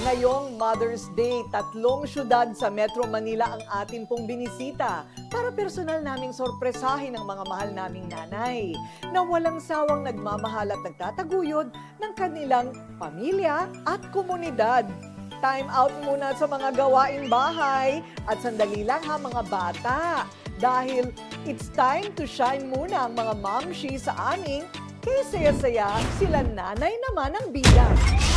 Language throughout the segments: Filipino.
Ngayong Mother's Day, tatlong syudad sa Metro Manila ang atin pong binisita para personal naming sorpresahin ang mga mahal naming nanay na walang sawang nagmamahal at nagtataguyod ng kanilang pamilya at komunidad. Time out muna sa mga gawaing bahay at sandali lang ha mga bata. Dahil it's time to shine muna ang mga mamshi sa aming kay saya-saya sila nanay naman ang bida.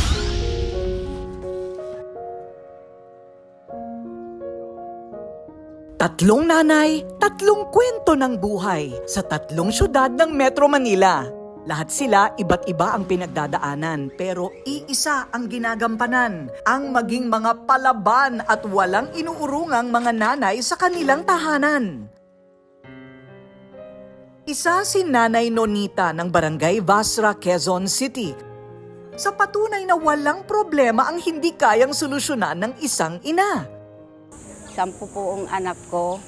Tatlong nanay, tatlong kwento ng buhay sa tatlong syudad ng Metro Manila. Lahat sila iba't iba ang pinagdadaanan pero iisa ang ginagampanan, ang maging mga palaban at walang inuurungang mga nanay sa kanilang tahanan. Isa si Nanay Nonita ng Barangay Vasra, Quezon City. Sa patunay na walang problema ang hindi kayang solusyonan ng isang ina. Sampu po ang anak ko.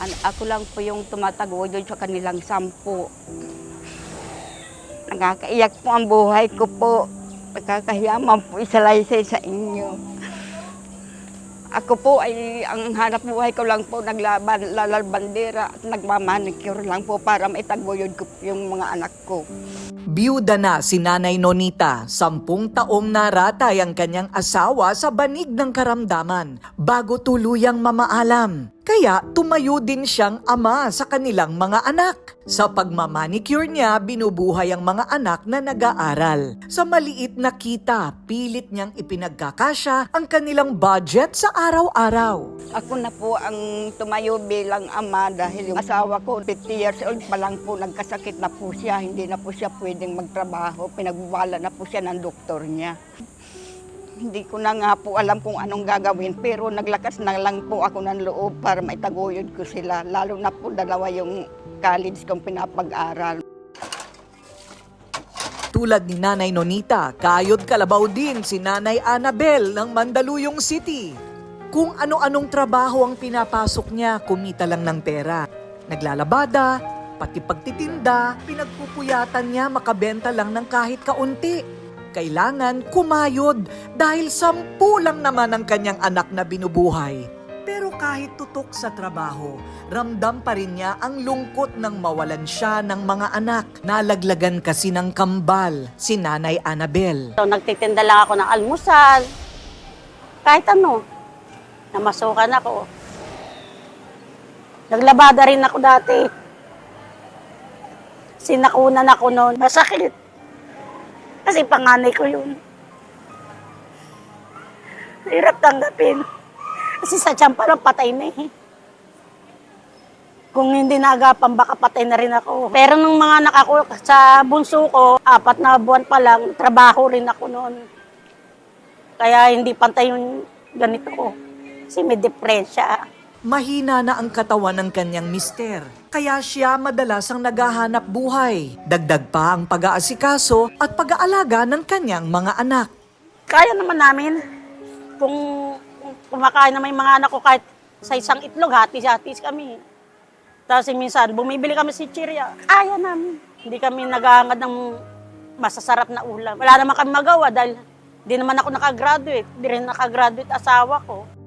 An- ako lang po yung tumataguyod sa kanilang sampu. Nakakaiyak po ang buhay ko po. Nakakahiyaman po isalaysay sa inyo. Ako po ay, ang hanap buhay ko lang po, naglaban, lalalbandera at nagmamanicure lang po para maitaguyod ko yung mga anak ko. Biyuda na si Nanay Nonita, sampung taong naratay ang kanyang asawa sa banig ng karamdaman bago tuluyang mamaalam. Kaya tumayo din siyang ama sa kanilang mga anak. Sa pagmamanicure niya, binubuhay ang mga anak na nag-aaral. Sa maliit na kita, pilit niyang ipinagkakasya ang kanilang budget sa araw-araw. Ako na po ang tumayo bilang ama dahil yung asawa ko, 50 years old pa lang po, nagkasakit na po siya. Hindi na po siya pwedeng magtrabaho. Pinagbubala na po siya ng doktor niya. Hindi ko na nga po alam kung anong gagawin, pero naglakas na lang po ako ng loob para maitaguyod ko sila. Lalo na po dalawa yung college kong pinapag-aral. Tulad ni Nanay Nonita, kayod kalabaw din si Nanay Annabel ng Mandaluyong City. Kung ano-anong trabaho ang pinapasok niya, kumita lang ng pera. Naglalabada, pati pagtitinda, pinagpupuyatan niya makabenta lang ng kahit kaunti. Kailangan kumayod dahil sampu lang naman ang kanyang anak na binubuhay. Pero kahit tutok sa trabaho, ramdam pa rin niya ang lungkot ng mawalan siya ng mga anak. Nalaglagan kasi ng kambal si Nanay Annabel. So, nagtitinda lang ako ng almusal. Kahit ano. Namasukan ako. Naglabada rin ako dati. Sinakunan ako noon. Masakit. Kasi panganay ko yun. Hirap tanggapin. Kasi sa tiyan pa lang patay na eh. Kung hindi naagapan, baka patay na rin ako. Pero nung mga anak ako, sa bunso ko, apat na buwan pa lang, trabaho rin ako noon. Kaya hindi pantay yung ganito ko. Kasi may depresya. Mahina na ang katawan ng kanyang mister, kaya siya madalas ang naghahanap buhay. Dagdag pa ang pag-aasikaso at pag-aalaga ng kanyang mga anak. Kaya naman namin, kung kumakain naman yung mga anak ko kahit sa isang itlog, hatis-hatis kami. Tapos minsan, bumibili kami si Chiria. Kaya namin. Hindi kami naghahangad ng masasarap na ulam. Wala naman kami magawa dahil di naman ako nakagraduate. Di rin nakagraduate asawa ko.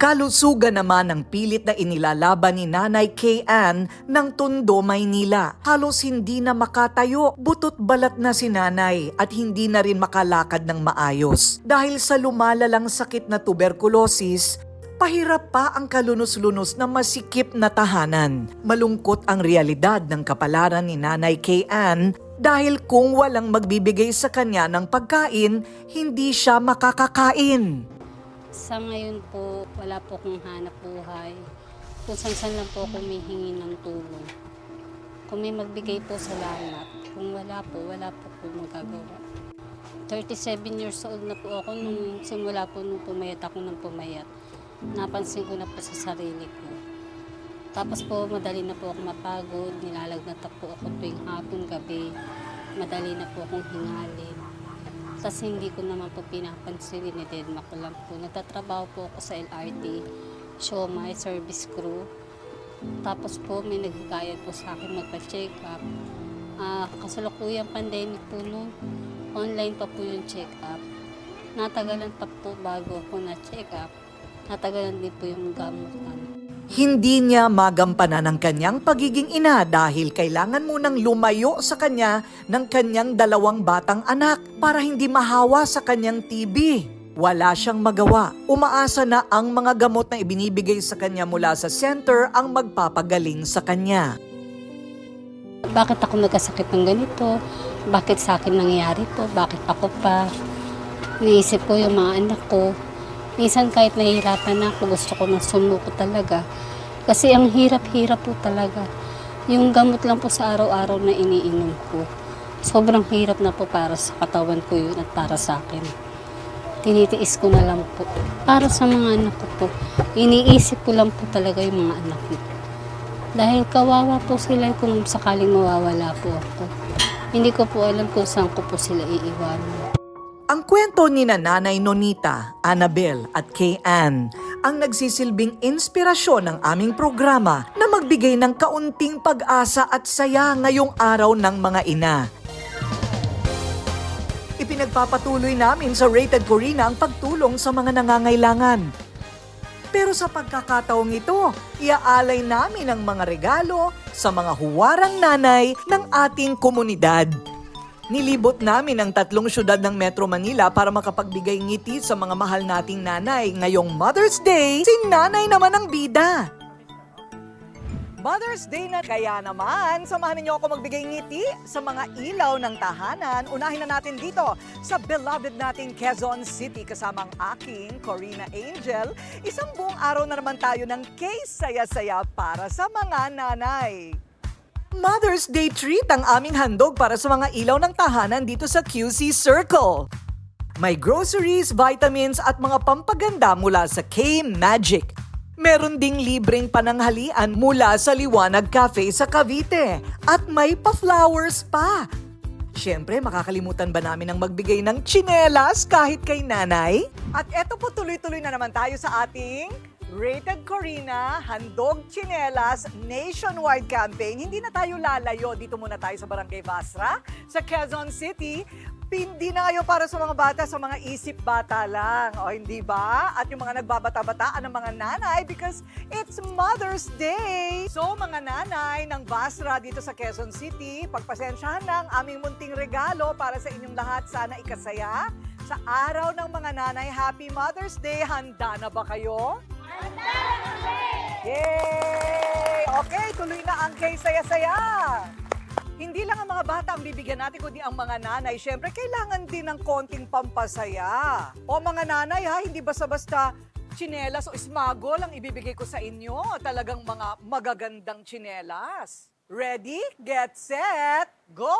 Kalusugan naman ang pilit na inilalaban ni Nanay Kay Ann ng Tondo, Maynila. Halos hindi na makatayo, butot balat na si Nanay at hindi na rin makalakad ng maayos. Dahil sa lumalalang sakit na tuberculosis, pahirap pa ang kalunos-lunos na masikip na tahanan. Malungkot ang realidad ng kapalaran ni Nanay Kay Ann dahil kung walang magbibigay sa kanya ng pagkain, hindi siya makakakain. Sa ngayon po, wala po akong hanap buhay. Kung saan lang po ako humihingi ng tulong. Kung may magbigay po, salamat. Kung wala po, wala po po magagawa. 37 years old na po ako nung simula po nung pumayat ako ng pumayat. Napansin ko na po sa sarili ko. Tapos po, madali na po ako mapagod, nilalagnat na po ako tuwing hapon, gabi. Madali na po akong hingalin. Tapos hindi ko naman po pinapansin, dinidedma ko lang po. Nagtatrabaho po ako sa LRT, show my service crew. Tapos po may nagkakayad po sa akin magpa-check up. Ah, kasalukuyang pandemic po noon, online pa po yung check up. Natagalan pa po bago ako na-check up. Natagalan din po yung gamutan. Hindi niya magampanan ang kanyang pagiging ina dahil kailangan munang lumayo sa kanya ng kanyang dalawang batang anak para hindi mahawa sa kanyang TB. Wala siyang magawa. Umaasa na ang mga gamot na ibinibigay sa kanya mula sa center ang magpapagaling sa kanya. Bakit ako nagkasakit ng ganito? Bakit sa akin nangyayari to? Bakit ako pa? Naisip ko yung mga anak ko. Minsan kahit nahihirapan na ako, gusto ko na sumuko talaga. Kasi ang hirap-hirap po talaga. Yung gamot lang po sa araw-araw na iniinom ko. Sobrang hirap na po para sa katawan ko yun at para sa akin. Tinitiis ko na lang po. Para sa mga anak ko po, iniisip ko lang po talaga yung mga anak ko. Dahil kawawa po sila kung sakaling mawawala po ako. Hindi ko po alam kung saan ko po sila iiwanan. Ang kwento ni na Nanay Nonita, Annabel at kay Ann ang nagsisilbing inspirasyon ng aming programa na magbigay ng kaunting pag-asa at saya ngayong araw ng mga ina. Ipinagpapatuloy namin sa Rated Corina ang pagtulong sa mga nangangailangan. Pero sa pagkakataong ito, iaalay namin ang mga regalo sa mga huwarang nanay ng ating komunidad. Nilibot namin ang tatlong syudad ng Metro Manila para makapagbigay ngiti sa mga mahal nating nanay. Ngayong Mother's Day, si nanay naman ang bida. Mother's Day na kaya naman, samahan ninyo ako magbigay ngiti sa mga ilaw ng tahanan. Unahin na natin dito sa beloved nating Quezon City kasama ang aking Corina Angel. Isang buong araw na naman tayo ng case saya-saya para sa mga nanay. Mother's Day treat ang aming handog para sa mga ilaw ng tahanan dito sa QC Circle. May groceries, vitamins at mga pampaganda mula sa K-Magic. Meron ding libreng pananghalian mula sa Liwanag Cafe sa Cavite. At may pa-flowers pa. Siyempre, makakalimutan ba namin ang magbigay ng tsinelas kahit kay nanay? At eto po tuloy-tuloy na naman tayo sa ating Rated Corina Handog Chinelas Nationwide Campaign. Hindi na tayo lalayo. Dito muna tayo sa Barangay Basra, sa Quezon City. Hindi na ngayon para sa mga bata, sa mga isip bata lang. O hindi ba? At yung mga nagbabata-bataan ng mga nanay because it's Mother's Day. So mga nanay ng Basra dito sa Quezon City, pagpasensyahan ng aming munting regalo para sa inyong lahat. Sana ikasaya. Sa araw ng mga nanay, Happy Mother's Day. Handa na ba kayo? Yay! Okay, tuloy na ang kay saya-saya. Hindi lang ang mga bata ang bibigyan natin, kundi ang mga nanay. Siyempre, kailangan din ng konting pampasaya. O mga nanay ha, hindi basta-basta tsinelas o smagol ang ibibigay ko sa inyo. Talagang mga magagandang tsinelas. Ready, get, set, go!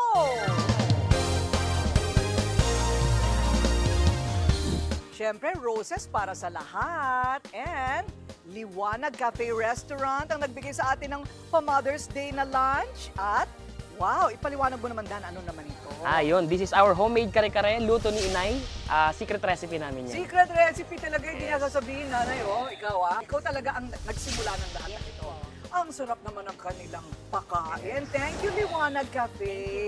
Siyempre, roses para sa lahat. And Liwanag Cafe Restaurant ang nagbigay sa atin ng pa-Mother's Day na lunch. At, wow, ipaliwanag mo naman, Dan, ano naman ito? Ah, yun. This is our homemade kare-kare, luto ni Inay. Ah, secret recipe namin yan. Secret recipe talaga hindi niya sasabihin, nanay, oh. Ikaw, ah. Ikaw talaga ang nagsimula ng lahat ng ito. Ang sarap naman ng kanilang pakain. Thank you, Liwanag Cafe.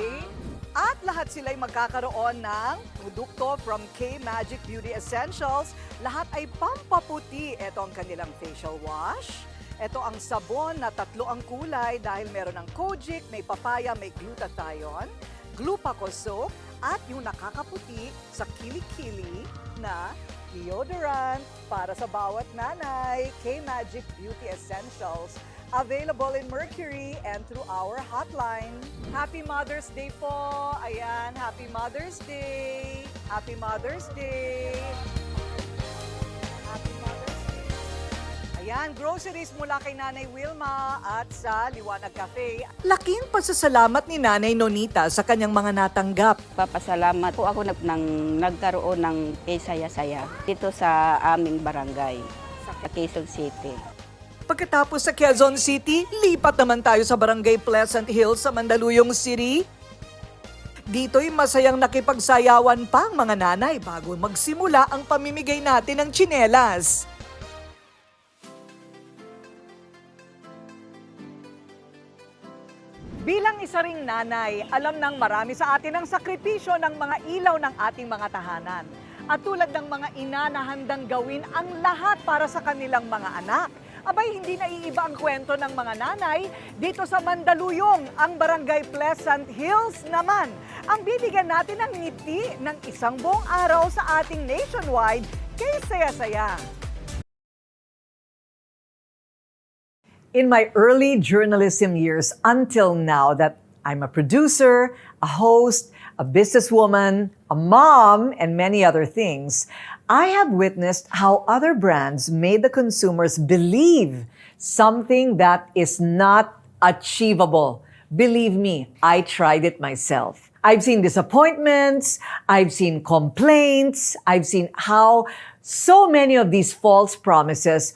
At lahat sila'y magkakaroon ng produkto from K-Magic Beauty Essentials. Lahat ay pampaputi. Ito ang kanilang facial wash. Ito ang sabon na tatlo ang kulay dahil meron ng kojic, may papaya, may glutathione, glupaco soap, at yung nakakaputi sa kilikili na deodorant para sa bawat nanay. K-Magic Beauty Essentials. Available in Mercury and through our hotline. Happy Mother's Day po! Ayan, Happy Mother's Day! Happy Mother's Day! Happy Mother's Day! Ayan, groceries mula kay Nanay Wilma at sa Liwanag Cafe. Laking pasasalamat ni Nanay Nonita sa kanyang mga natanggap. Papasalamat po ako nag, nang, nagkaroon ng Saya-Saya dito sa aming barangay, sa Quezon City. Pagkatapos sa Quezon City, lipat naman tayo sa Barangay Pleasant Hills sa Mandaluyong City. Dito'y masayang nakipagsayawan pa ang mga nanay bago magsimula ang pamimigay natin ng tsinelas. Bilang isa ring nanay, alam ng marami sa atin ang sakripisyo ng mga ilaw ng ating mga tahanan. At tulad ng mga ina na handang gawin ang lahat para sa kanilang mga anak. Abay, hindi naiiba ang kwento ng mga nanay dito sa Mandaluyong, ang Barangay Pleasant Hills naman. Ang bibigyan natin ng ngiti ng isang buong araw sa ating nationwide kay Saya-Saya. in my early journalism years until now that I'm a producer, a host, a businesswoman, a mom, and many other things, I have witnessed how other brands made the consumers believe something that is not achievable. Believe me, I tried it myself. I've seen disappointments, I've seen complaints, I've seen how so many of these false promises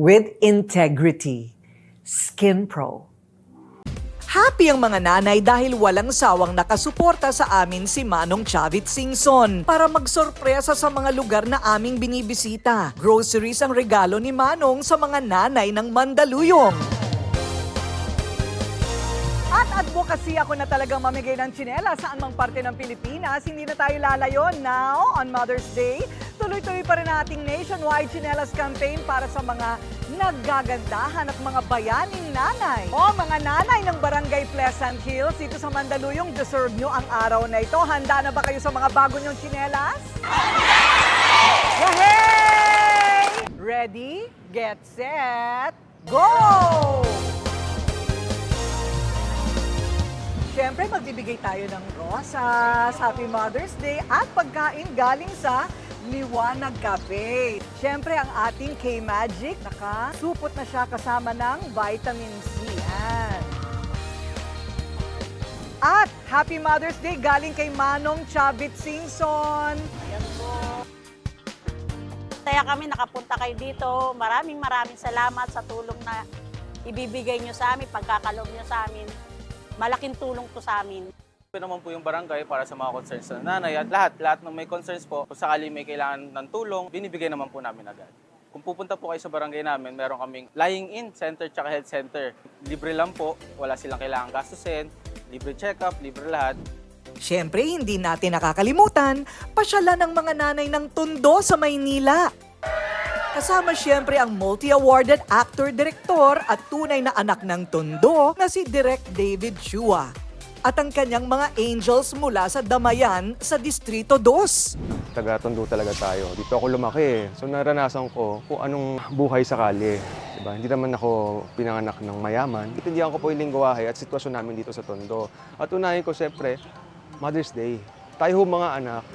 with integrity. Skin Pro. Happy ang mga nanay dahil walang sawang nakasuporta sa amin si Manong Chavit Singson para magsorpresa sa mga lugar na aming binibisita. Groceries ang regalo ni Manong sa mga nanay ng Mandaluyong. Advocacy ako na talagang mamigay ng tsinela sa anumang parte ng Pilipinas. Hindi na tayo lalayo now on Mother's Day. Tuloy-tuloy pa rin ating nationwide chinelas campaign para sa mga naggagandahan at mga bayaning nanay. O mga nanay ng Barangay Pleasant Hills dito sa Mandaluyong, deserve nyo ang araw na ito. Handa na ba kayo sa mga bago nyong chinelas? Yahey! Ready, get set, go! Siyempre, magbibigay tayo ng rosas, Happy Mother's Day at pagkain galing sa Liwanag Cafe. Siyempre, ang ating K-Magic, nakasupot na siya kasama ng vitamin C. Yan. At Happy Mother's Day galing kay Manong Chavit Singson. Yan po. Kaya kami nakapunta kayo dito. Maraming maraming salamat sa tulong na ibibigay nyo sa amin, pagkakalog nyo sa amin. Malaking tulong to sa amin. Ito naman po yung barangay para sa mga concerns ng nanay at lahat, lahat ng may concerns po, kung sakali may kailangan ng tulong, binibigay naman po namin agad. Kung pupunta po kayo sa barangay namin, meron kaming lying-in center tsaka health center. Libre lang po, wala silang kailangan gastusin, libre check-up, libre lahat. Siyempre, hindi natin nakakalimutan, pasyalan ng mga nanay ng Tondo sa Maynila. Kasama siyempre ang multi-awarded actor-direktor at tunay na anak ng Tondo na si Direk David Chua. At ang kanyang mga angels mula sa Damayan sa Distrito 2. taga-tondo talaga tayo. Dito ako lumaki eh. So naranasan ko kung anong buhay sa kalye. Diba? Hindi naman ako pinanganak ng mayaman. Itindihan ko po yung lingwahe at sitwasyon namin dito sa Tondo. At unahin ko siyempre, Mother's Day. Tayo mga anak,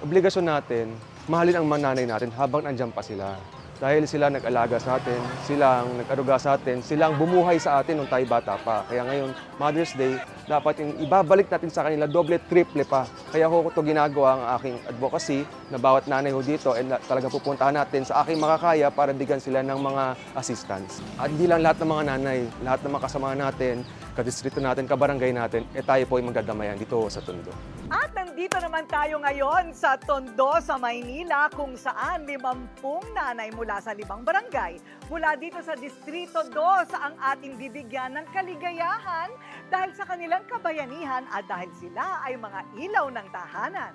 obligasyon natin, mahalin ang mga nanay natin habang nandyan pa sila. Dahil sila nag-alaga sa atin, silang nag-aruga sa atin, silang bumuhay sa atin nung tayo bata pa. Kaya ngayon, Mother's Day, dapat yung ibabalik natin sa kanila doble, triple pa. Kaya ko ito ginagawa ang aking advocacy na bawat nanay ho dito ay na, talagang pupuntahan natin sa aking makakaya para bigyan sila ng mga assistance. At hindi lang lahat ng mga nanay, lahat ng mga kasama natin, kadistrito natin, kabarangay natin, eh tayo po ay magdadamayan dito sa Tondo. At nandito naman tayo ngayon sa Tondo sa Maynila kung saan limampung nanay mula sa limang barangay mula dito sa Distrito 2 ang ating bibigyan ng kaligayahan dahil sa kanilang kabayanihan at dahil sila ay mga ilaw ng tahanan.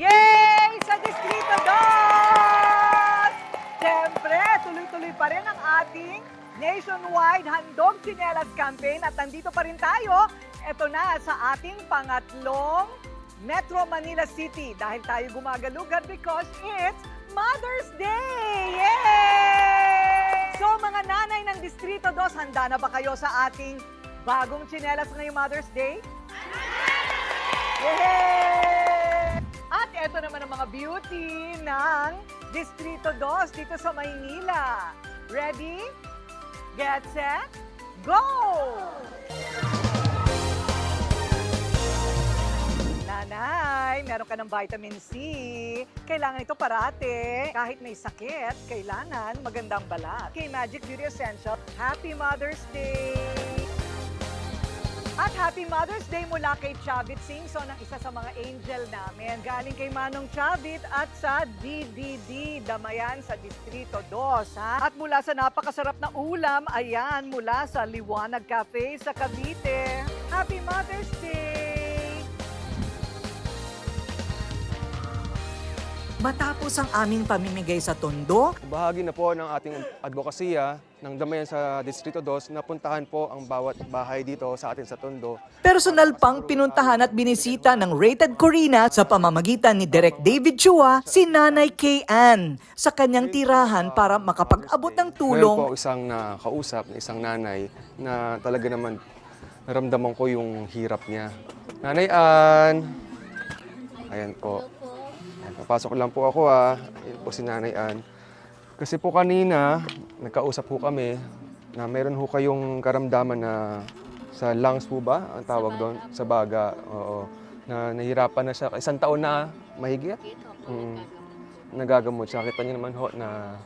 Yay! Sa Distrito 2! Siyempre, tuloy-tuloy pa rin ang ating nationwide Handog Chinelas Campaign at nandito pa rin tayo. Ito na sa ating pangatlong Metro Manila City dahil tayo gumagalugan because it's Mother's Day! Yay! So mga mga nanay ng Distrito 2, handa na ba kayo sa ating bagong tsinelas ngayong Mother's Day? Yay! At eto naman ang mga beauty ng Distrito 2 dito sa Maynila. Ready? Get set? Go! Meron ka ng vitamin C. Kailangan ito parate. Kahit may sakit, kailangan magandang balat. Kay Magic Beauty Essential, Happy Mother's Day! At Happy Mother's Day mula kay Chavit Singson, ang isa sa mga angel namin. Galing kay Manong Chavit at sa DDD, Damayan sa Distrito 2. Ha? At mula sa napakasarap na ulam, ayan, mula sa Liwanag Cafe sa Cavite. Happy Mother's Day! Matapos ang aming pamimigay sa Tondo, Bahagi na po ng ating advokasya ng Damayan sa Distrito 2 na puntahan po ang bawat bahay dito sa atin sa Tondo. Personal pang pinuntahan at binisita ng Rated Corina sa pamamagitan ni Direk David Chua si Nanay Kay Ann sa kanyang tirahan para makapag-abot ng Meron tulong po isang nakausap na isang nanay na talaga naman naramdaman ko yung hirap niya. Nanay Ann! Ayan po. Papasok lang po ako ah. Ayan po si Nanay Ann. Kasi po kanina, nagkausap po kami na meron ho kayong karamdaman na sa lungs po ba? Ang tawag doon? Sa baga. Oo. Na nahirapan na siya. Isang taon na mahigit. Mm. Nagagamot siya. Kita niyo naman ho na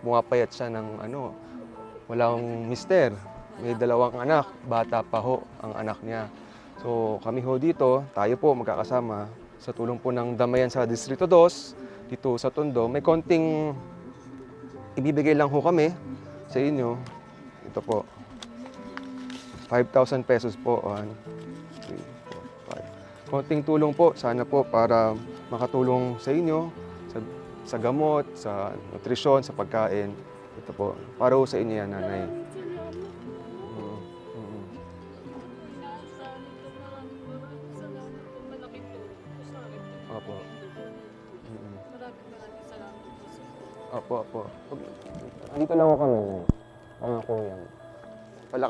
bumapayat siya ng ano, walang mister. May dalawang anak, bata pa ho ang anak niya. So kami ho dito, tayo po magkakasama sa tulong po ng Damayan sa Distrito 2, dito sa Tondo. May konting ibibigay lang ho kami sa inyo. Ito po. 5,000 pesos po. 1, 3, 4, 5. Konting tulong po, sana po para makatulong sa inyo sa, sa gamot, sa nutrisyon, sa pagkain. Ito po, para sa inyo yan, nanay.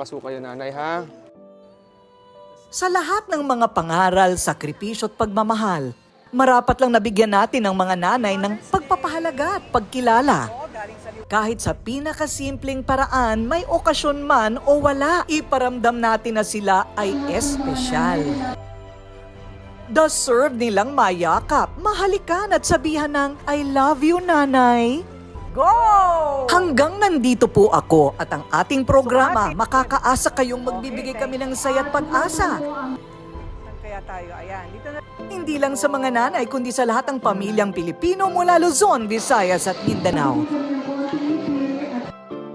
Palakas ho kayo, nanay, ha? Sa lahat ng mga pangaral, sakripisyo at pagmamahal, marapat lang nabigyan natin ng mga nanay ng pagpapahalaga at pagkilala. Kahit sa pinakasimpleng paraan, may okasyon man o wala, iparamdam natin na sila ay espesyal. Deserve nilang mayakap, mahalikan at sabihan ng I love you, nanay. Go! Hanggang nandito po ako at ang ating programa, makakaasa kayong magbibigay kami ng saya at pag-asa. Kaya tayo, ayan, dito na. Hindi lang sa mga nanay, kundi sa lahat ng pamilyang Pilipino mula Luzon, Visayas at Mindanao.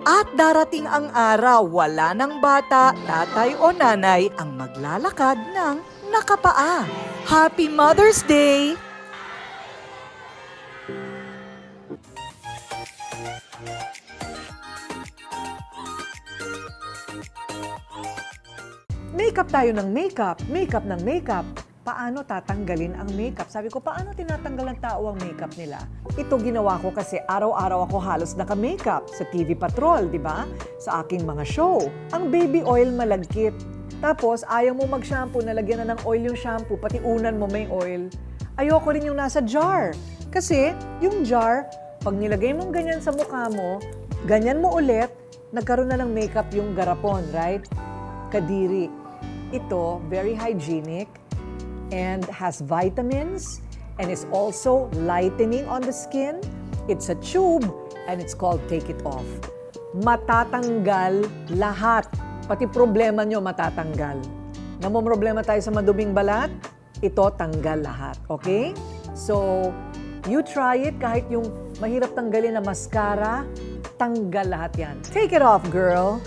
At darating ang araw, wala ng bata, tatay o nanay ang maglalakad ng nakapaa. Happy Mother's Day! Makeup tayo ng makeup, makeup ng makeup. Paano tatanggalin ang makeup? Sabi ko, paano tinatanggal ng tao ang makeup nila? Ito ginawa ko kasi araw-araw ako halos naka-makeup sa TV Patrol, di ba? Sa aking mga show. Ang baby oil malagkit. Tapos, ayaw mo mag-shampoo, nalagyan na ng oil yung shampoo, pati unan mo may oil. Ayoko rin yung nasa jar. Kasi, yung jar, pag nilagay mong ganyan sa mukha mo, ganyan mo ulit, nagkaroon na ng makeup yung garapon, right? Kadiri. Ito, very hygienic and has vitamins and is also lightening on the skin. It's a tube and it's called Take It Off. Matatanggal lahat. Pati problema nyo matatanggal. Namumroblema tayo sa maduming balat, ito tanggal lahat. Okay? So, you try it kahit yung mahirap tanggalin na mascara, tanggal lahat yan. Take it off, girl.